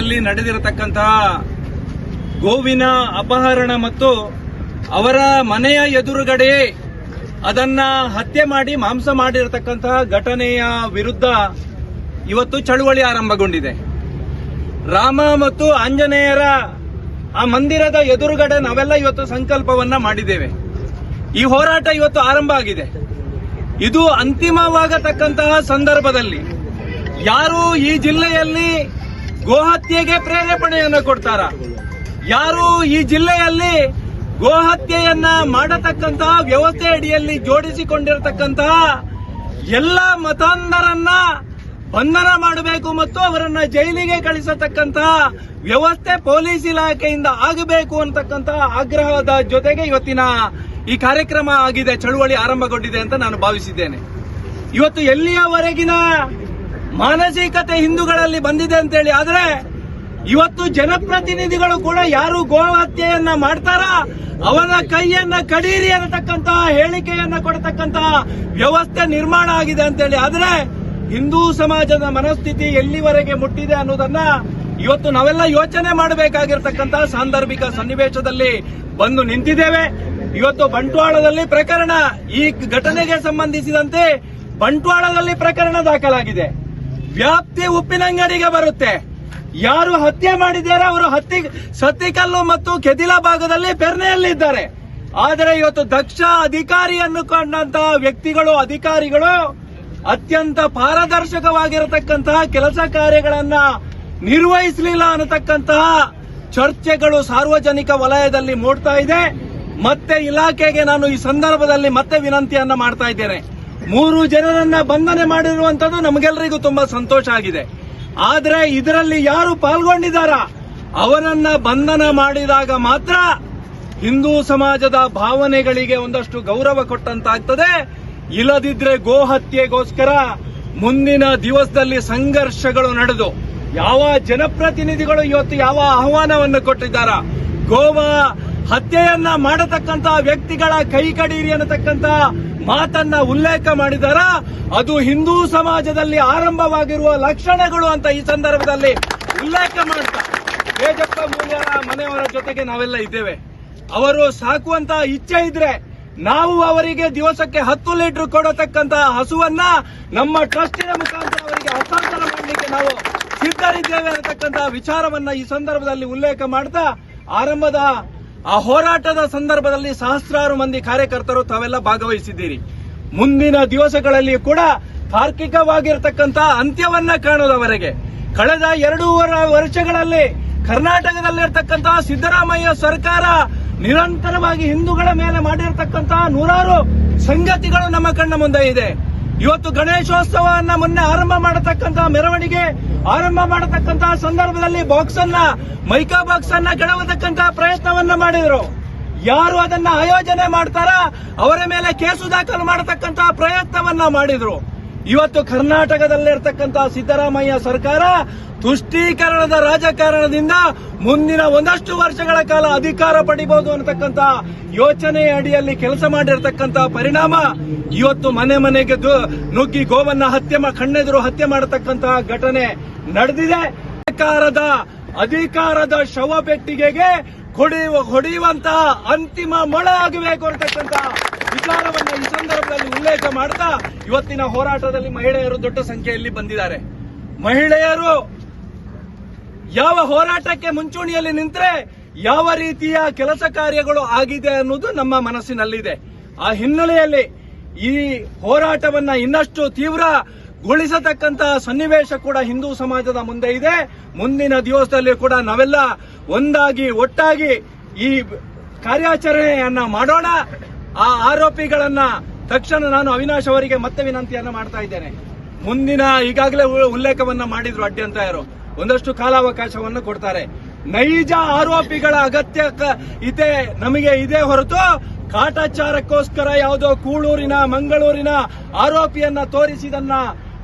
ನಡೆದಿರತಕ್ಕಂತಹ ಗೋವಿನ ಅಪಹರಣ ಮತ್ತು ಅವರ ಮನೆಯ ಎದುರುಗಡೆ ಅದನ್ನ ಹತ್ಯೆ ಮಾಡಿ ಮಾಂಸ ಮಾಡಿರತಕ್ಕಂತಹ ಘಟನೆಯ ವಿರುದ್ಧ ಇವತ್ತು ಚಳುವಳಿ ಆರಂಭಗೊಂಡಿದೆ. ರಾಮ ಮತ್ತು ಆಂಜನೇಯರ ಆ ಮಂದಿರದ ಎದುರುಗಡೆ ನಾವೆಲ್ಲ ಇವತ್ತು ಸಂಕಲ್ಪವನ್ನ ಮಾಡಿದ್ದೇವೆ. ಈ ಹೋರಾಟ ಇವತ್ತು ಆರಂಭ ಆಗಿದೆ. ಇದು ಅಂತಿಮವಾಗತಕ್ಕಂತಹ ಸಂದರ್ಭದಲ್ಲಿ ಯಾರು ಈ ಜಿಲ್ಲೆಯಲ್ಲಿ ಗೋಹತ್ಯೆಗೆ ಪ್ರೇರೇಪಣೆಯನ್ನು ಕೊಡ್ತಾರ. ಯಾರು ಈ ಜಿಲ್ಲೆಯಲ್ಲಿ ಗೋಹತ್ಯೆಯನ್ನ ಮಾಡತಕ್ಕಂತಹ ವ್ಯವಸ್ಥೆ ಅಡಿಯಲ್ಲಿ ಜೋಡಿಸಿಕೊಂಡಿರತಕ್ಕಂತಹ ಎಲ್ಲ ಮತಾಂಧರನ್ನ ಬಂಧನ ಮಾಡಬೇಕು ಮತ್ತು ಅವರನ್ನ ಜೈಲಿಗೆ ಕಳಿಸತಕ್ಕಂತಹ ವ್ಯವಸ್ಥೆ ಪೊಲೀಸ್ ಇಲಾಖೆಯಿಂದ ಆಗಬೇಕು ಅಂತಕ್ಕಂತಹ ಆಗ್ರಹದ ಜೊತೆಗೆ ಇವತ್ತಿನ ಈ ಕಾರ್ಯಕ್ರಮ ಆಗಿದೆ, ಚಳುವಳಿ ಆರಂಭಗೊಂಡಿದೆ ಅಂತ ನಾನು ಭಾವಿಸಿದ್ದೇನೆ. ಇವತ್ತು ಎಲ್ಲಿಯವರೆಗಿನ ಮಾನಸಿಕತೆ ಹಿಂದೂಗಳಲ್ಲಿ ಬಂದಿದೆ ಅಂತೇಳಿ. ಆದ್ರೆ ಇವತ್ತು ಜನಪ್ರತಿನಿಧಿಗಳು ಕೂಡ ಯಾರು ಗೋಹತ್ಯೆಯನ್ನ ಮಾಡ್ತಾರ? ಅವನ ಕೈಯನ್ನ ಕಡೀರಿ ಅನ್ನತಕ್ಕಂತಹ ಹೇಳಿಕೆಯನ್ನ ಕೊಡತಕ್ಕಂತಹ ವ್ಯವಸ್ಥೆ ನಿರ್ಮಾಣ ಆಗಿದೆ ಅಂತೇಳಿ. ಆದ್ರೆ ಹಿಂದೂ ಸಮಾಜದ ಮನಸ್ಥಿತಿ ಎಲ್ಲಿವರೆಗೆ ಮುಟ್ಟಿದೆ ಅನ್ನೋದನ್ನ ಇವತ್ತು ನಾವೆಲ್ಲ ಯೋಚನೆ ಮಾಡಬೇಕಾಗಿರ್ತಕ್ಕಂತಹ ಸಾಂದರ್ಭಿಕ ಸನ್ನಿವೇಶದಲ್ಲಿ ಬಂದು ನಿಂತಿದ್ದೇವೆ. ಇವತ್ತು ಬಂಟ್ವಾಳದಲ್ಲಿ ಪ್ರಕರಣ ಈ ಘಟನೆಗೆ ಸಂಬಂಧಿಸಿದಂತೆ ಬಂಟ್ವಾಳದಲ್ಲಿ ಪ್ರಕರಣ ದಾಖಲಾಗಿದೆ. ವ್ಯಾಪ್ತಿ ಉಪ್ಪಿನಂಗಡಿಗೆ ಬರುತ್ತೆ. ಯಾರು ಹತ್ಯೆ ಮಾಡಿದ್ದಾರೆ ಅವರು ಹತ್ತಿ ಸತ್ತಿಕಲ್ಲು ಮತ್ತು ಕೆದಿಲ ಭಾಗದಲ್ಲಿ ಬೆರ್ನೆಯಲ್ಲಿದ್ದಾರೆ ಆದರೆ ಇವತ್ತು ದಕ್ಷ ಅಧಿಕಾರಿಯನ್ನು ಕಂಡಂತಹ ವ್ಯಕ್ತಿಗಳು, ಅಧಿಕಾರಿಗಳು ಅತ್ಯಂತ ಪಾರದರ್ಶಕವಾಗಿರತಕ್ಕಂತಹ ಕೆಲಸ ಕಾರ್ಯಗಳನ್ನ ನಿರ್ವಹಿಸಲಿಲ್ಲ ಅನ್ನತಕ್ಕಂತಹ ಚರ್ಚೆಗಳು ಸಾರ್ವಜನಿಕ ವಲಯದಲ್ಲಿ ಮೂಡ್ತಾ ಇದೆ. ಮತ್ತೆ ಇಲಾಖೆಗೆ ನಾನು ಈ ಸಂದರ್ಭದಲ್ಲಿ ಮತ್ತೆ ವಿನಂತಿಯನ್ನ ಮಾಡ್ತಾ ಇದ್ದೇನೆ. ಮೂರು ಜನರನ್ನ ಬಂಧನೆ ಮಾಡಿರುವಂತದ್ದು ನಮಗೆಲ್ಲರಿಗೂ ತುಂಬಾ ಸಂತೋಷ ಆಗಿದೆ. ಆದ್ರೆ ಇದರಲ್ಲಿ ಯಾರು ಪಾಲ್ಗೊಂಡಿದ್ದಾರ? ಅವರನ್ನ ಬಂಧನ ಮಾಡಿದಾಗ ಮಾತ್ರ ಹಿಂದೂ ಸಮಾಜದ ಭಾವನೆಗಳಿಗೆ ಒಂದಷ್ಟು ಗೌರವ ಕೊಟ್ಟಂತಾಗ್ತದೆ. ಇಲ್ಲದಿದ್ರೆ ಗೋಹತ್ಯೆಗೋಸ್ಕರ ಮುಂದಿನ ದಿವಸದಲ್ಲಿ ಸಂಘರ್ಷಗಳು ನಡೆದು ಯಾವ ಜನಪ್ರತಿನಿಧಿಗಳು ಇವತ್ತು ಯಾವ ಆಹ್ವಾನವನ್ನು ಕೊಟ್ಟಿದ್ದಾರ? ಗೋವಾ ಹತ್ಯೆಯನ್ನ ಮಾಡತಕ್ಕಂತ ವ್ಯಕ್ತಿಗಳ ಕೈ ಕಡೀರಿ ಅನ್ನತಕ್ಕಂತ ಮಾತನ್ನ ಉಲ್ಲೇಖ ಮಾಡಿದಾರ? ಅದು ಹಿಂದೂ ಸಮಾಜದಲ್ಲಿ ಆರಂಭವಾಗಿರುವ ಲಕ್ಷಣಗಳು ಅಂತ ಈ ಸಂದರ್ಭದಲ್ಲಿ ಉಲ್ಲೇಖ ಮಾಡ್ತಾ. ಬೇಜಪ್ಪ ಮೂಲ್ಯರ ಮನೆಯವರ ಜೊತೆಗೆ ನಾವೆಲ್ಲ ಇದ್ದೇವೆ. ಅವರು ಸಾಕುವಂತ ಇಚ್ಛೆ ಇದ್ರೆ ನಾವು ಅವರಿಗೆ ದಿವಸಕ್ಕೆ ಹತ್ತು ಲೀಟರ್ ಕೊಡತಕ್ಕಂತ ಹಸುವನ್ನ ನಮ್ಮ ಟ್ರಸ್ಟಿನ ಮುಖಾಂತರ ಅವರಿಗೆ ಹಸ್ತಾಂತರ ಮಾಡಲಿಕ್ಕೆ ನಾವು ಸಿದ್ಧರಿದ್ದೇವೆ ಅನ್ನತಕ್ಕಂತ ವಿಚಾರವನ್ನ ಈ ಸಂದರ್ಭದಲ್ಲಿ ಉಲ್ಲೇಖ ಮಾಡ್ತಾ, ಆರಂಭದ ಆ ಹೋರಾಟದ ಸಂದರ್ಭದಲ್ಲಿ ಸಹಸ್ರಾರು ಮಂದಿ ಕಾರ್ಯಕರ್ತರು ತಾವೆಲ್ಲ ಭಾಗವಹಿಸಿದ್ದೀರಿ. ಮುಂದಿನ ದಿವಸಗಳಲ್ಲಿ ಕೂಡ ತಾರ್ಕಿಕವಾಗಿರತಕ್ಕಂತ ಅಂತ್ಯವನ್ನ ಕಾಣುವವರೆಗೆ ಕಳೆದ ಎರಡೂವರೆ ವರ್ಷಗಳಲ್ಲಿ ಕರ್ನಾಟಕದಲ್ಲಿರ್ತಕ್ಕಂತಹ ಸಿದ್ದರಾಮಯ್ಯ ಸರ್ಕಾರ ನಿರಂತರವಾಗಿ ಹಿಂದೂಗಳ ಮೇಲೆ ಮಾಡಿರತಕ್ಕಂತಹ ನೂರಾರು ಸಂಗತಿಗಳು ನಮ್ಮ ಕಣ್ಣ ಮುಂದೆ ಇದೆ. ಇವತ್ತು ಗಣೇಶೋತ್ಸವವನ್ನ ಮೊನ್ನೆ ಆರಂಭ ಮಾಡತಕ್ಕಂತಹ ಮೆರವಣಿಗೆ ಆರಂಭ ಮಾಡತಕ್ಕಂತಹ ಸಂದರ್ಭದಲ್ಲಿ ಬಾಕ್ಸ್ ಅನ್ನ, ಮೈಕಾ ಬಾಕ್ಸ್ ಅನ್ನ ಕೆಡವತಕ್ಕಂತಹ ಪ್ರಯತ್ನವನ್ನ ಮಾಡಿದ್ರು. ಯಾರು ಅದನ್ನ ಆಯೋಜನೆ ಮಾಡ್ತಾರ ಅವರ ಮೇಲೆ ಕೇಸು ದಾಖಲು ಮಾಡತಕ್ಕಂತಹ ಪ್ರಯತ್ನವನ್ನ ಮಾಡಿದ್ರು. ಇವತ್ತು ಕರ್ನಾಟಕದಲ್ಲಿರ್ತಕ್ಕಂತಹ ಸಿದ್ದರಾಮಯ್ಯ ಸರ್ಕಾರ ತುಷ್ಟೀಕರಣದ ರಾಜಕಾರಣದಿಂದ ಮುಂದಿನ ಒಂದಷ್ಟು ವರ್ಷಗಳ ಕಾಲ ಅಧಿಕಾರ ಪಡಿಬಹುದು ಅನ್ನತಕ್ಕಂತ ಯೋಚನೆ ಅಡಿಯಲ್ಲಿ ಕೆಲಸ ಮಾಡಿರತಕ್ಕಂತಹ ಪರಿಣಾಮ ಇವತ್ತು ಮನೆ ಮನೆಗೆ ನುಗ್ಗಿ ಗೋವನ್ನ ಹತ್ಯೆ ಕಣ್ಣೆದುರು ಹತ್ಯೆ ಮಾಡತಕ್ಕಂತಹ ಘಟನೆ ನಡೆದಿದೆ. ಸರ್ಕಾರದ ಅಧಿಕಾರದ ಶವ ಪೆಟ್ಟಿಗೆಗೆ ಹೊಡೆಯುವ ಹೊಡೆಯುವಂತಹ ಅಂತಿಮ ಮೊಳ ಆಗಬೇಕು ಅಂತಕ್ಕಂತ ವಿಚಾರವನ್ನ ಈ ಸಂದರ್ಭದಲ್ಲಿ ಉಲ್ಲೇಖ ಮಾಡ್ತಾ ಇವತ್ತಿನ ಹೋರಾಟದಲ್ಲಿ ಮಹಿಳೆಯರು ದೊಡ್ಡ ಸಂಖ್ಯೆಯಲ್ಲಿ ಬಂದಿದ್ದಾರೆ. ಮಹಿಳೆಯರು, ಯಾವ ಹೋರಾಟಕ್ಕೆ ಮುಂಚೂಣಿಯಲ್ಲಿ ನಿಂತರೆ ಯಾವ ರೀತಿಯ ಕೆಲಸ ಕಾರ್ಯಗಳು ಆಗಿದೆ ಅನ್ನೋದು ನಮ್ಮ ಮನಸ್ಸಿನಲ್ಲಿದೆ. ಆ ಹಿನ್ನೆಲೆಯಲ್ಲಿ ಈ ಹೋರಾಟವನ್ನ ಇನ್ನಷ್ಟು ತೀವ್ರಗೊಳಿಸತಕ್ಕಂತಹ ಸನ್ನಿವೇಶ ಕೂಡ ಹಿಂದೂ ಸಮಾಜದ ಮುಂದೆ ಇದೆ. ಮುಂದಿನ ದಿವಸದಲ್ಲಿ ಕೂಡ ನಾವೆಲ್ಲ ಒಂದಾಗಿ, ಒಟ್ಟಾಗಿ ಈ ಕಾರ್ಯಾಚರಣೆಯನ್ನ ಮಾಡೋಣ. ಆ ಆರೋಪಿಗಳನ್ನ ತಕ್ಷಣ ನಾನು ಅವಿನಾಶ್ ಅವರಿಗೆ ಮತ್ತೆ ವಿನಂತಿಯನ್ನ ಮಾಡ್ತಾ ಇದ್ದೇನೆ. ಮುಂದಿನ ಈಗಾಗಲೇ ಉಲ್ಲೇಖವನ್ನ ಮಾಡಿದ್ರು ಯಾರು. ಒಂದಷ್ಟು ಕಾಲಾವಕಾಶವನ್ನು ಕೊಡ್ತಾರೆ. ನೈಜ ಆರೋಪಿಗಳ ಅಗತ್ಯ ಇದೆ, ನಮಗೆ ಇದೆ ಹೊರತು ಕಾಟಾಚಾರಕ್ಕೋಸ್ಕರ ಯಾವುದೋ ಕೂಳೂರಿನ, ಮಂಗಳೂರಿನ ಆರೋಪಿಯನ್ನ ತೋರಿಸಿದನ್ನ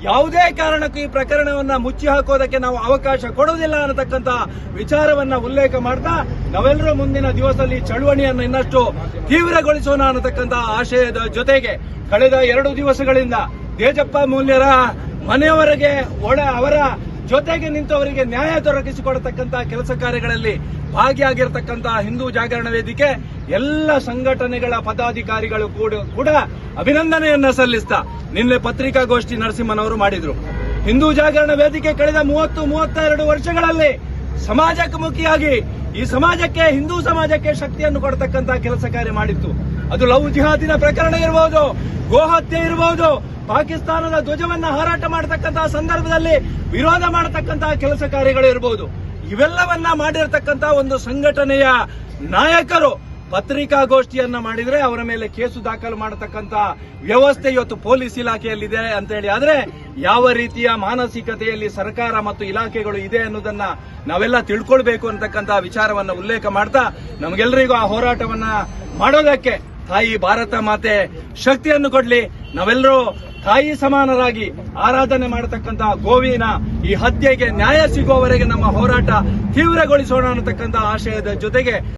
ಯಾವುದೇ ಕಾರಣಕ್ಕೂ ಈ ಪ್ರಕರಣವನ್ನ ಮುಚ್ಚಿ ಹಾಕೋದಕ್ಕೆ ನಾವು ಅವಕಾಶ ಕೊಡುವುದಿಲ್ಲ ಅನ್ನತಕ್ಕಂತ ವಿಚಾರವನ್ನ ಉಲ್ಲೇಖ ಮಾಡ್ತಾ ನಾವೆಲ್ಲರೂ ಮುಂದಿನ ದಿವಸದಲ್ಲಿ ಚಳುವಳಿಯನ್ನು ಇನ್ನಷ್ಟು ತೀವ್ರಗೊಳಿಸೋಣ ಅನ್ನತಕ್ಕಂತ ಆಶಯದ ಜೊತೆಗೆ ಕಳೆದ ಎರಡು ದಿವಸಗಳಿಂದ ತೇಜಪ್ಪ ಮೌಲ್ಯರ ಮನೆಯವರೆಗೆ ಒಳ ಅವರ ಜೊತೆಗೆ ನಿಂತವರಿಗೆ ನ್ಯಾಯ ದೊರಕಿಸಿಕೊಡತಕ್ಕಂತ ಕೆಲಸ ಕಾರ್ಯಗಳಲ್ಲಿ ಭಾಗಿಯಾಗಿರ್ತಕ್ಕಂತಹ ಹಿಂದೂ ಜಾಗರಣ ವೇದಿಕೆ ಎಲ್ಲ ಸಂಘಟನೆಗಳ ಪದಾಧಿಕಾರಿಗಳು ಕೂಡ ಕೂಡ ಅಭಿನಂದನೆಯನ್ನ ಸಲ್ಲಿಸ್ತಾ ನಿನ್ನೆ ಪತ್ರಿಕಾಗೋಷ್ಠಿ ನರಸಿಂಹನವರು ಮಾಡಿದ್ರು. ಹಿಂದೂ ಜಾಗರಣ ವೇದಿಕೆ ಕಳೆದ ಮೂವತ್ತು, ಮೂವತ್ತೆರಡು ವರ್ಷಗಳಲ್ಲಿ ಸಮಾಜಕ್ಕೆ ಮುಖಿಯಾಗಿ ಈ ಸಮಾಜಕ್ಕೆ, ಹಿಂದೂ ಸಮಾಜಕ್ಕೆ ಶಕ್ತಿಯನ್ನು ಕೊಡತಕ್ಕಂತಹ ಕೆಲಸ ಕಾರ್ಯ ಮಾಡಿತ್ತು. ಅದು ಲವ್ ಜಿಹಾದಿನ ಪ್ರಕರಣ ಇರಬಹುದು ಗೋಹತ್ಯೆ ಇರಬಹುದು ಪಾಕಿಸ್ತಾನದ ಧ್ವಜವನ್ನ ಹಾರಾಟ ಮಾಡತಕ್ಕಂತಹ ಸಂದರ್ಭದಲ್ಲಿ ವಿರೋಧ ಮಾಡತಕ್ಕಂತಹ ಕೆಲಸ ಕಾರ್ಯಗಳು ಇರಬಹುದು ಇವೆಲ್ಲವನ್ನ ಮಾಡಿರತಕ್ಕಂತಹ ಒಂದು ಸಂಘಟನೆಯ ನಾಯಕರು ಪತ್ರಿಕಾಗೋಷ್ಠಿಯನ್ನ ಮಾಡಿದ್ರೆ ಅವರ ಮೇಲೆ ಕೇಸು ದಾಖಲು ಮಾಡತಕ್ಕಂತ ವ್ಯವಸ್ಥೆ ಇವತ್ತು ಪೊಲೀಸ್ ಇಲಾಖೆಯಲ್ಲಿದೆ ಅಂತ ಹೇಳಿ. ಆದ್ರೆ ಯಾವ ರೀತಿಯ ಮಾನಸಿಕತೆಯಲ್ಲಿ ಸರ್ಕಾರ ಮತ್ತು ಇಲಾಖೆಗಳು ಇದೆ ಅನ್ನೋದನ್ನ ನಾವೆಲ್ಲ ತಿಳ್ಕೊಳ್ಬೇಕು ಅಂತಕ್ಕಂತಹ ವಿಚಾರವನ್ನ ಉಲ್ಲೇಖ ಮಾಡ್ತಾ ನಮಗೆಲ್ಲರಿಗೂ ಆ ಹೋರಾಟವನ್ನ ಮಾಡೋದಕ್ಕೆ ತಾಯಿ ಭಾರತ ಮಾತೆ ಶಕ್ತಿಯನ್ನು ಕೊಡ್ಲಿ. ನಾವೆಲ್ಲರೂ ತಾಯಿ ಸಮಾನರಾಗಿ ಆರಾಧನೆ ಮಾಡತಕ್ಕಂತಹ ಗೋವಿನ ಈ ಹತ್ಯೆಗೆ ನ್ಯಾಯ ಸಿಗುವವರೆಗೆ ನಮ್ಮ ಹೋರಾಟ ತೀವ್ರಗೊಳಿಸೋಣ ಅನ್ನತಕ್ಕಂತಹ ಆಶಯದ ಜೊತೆಗೆ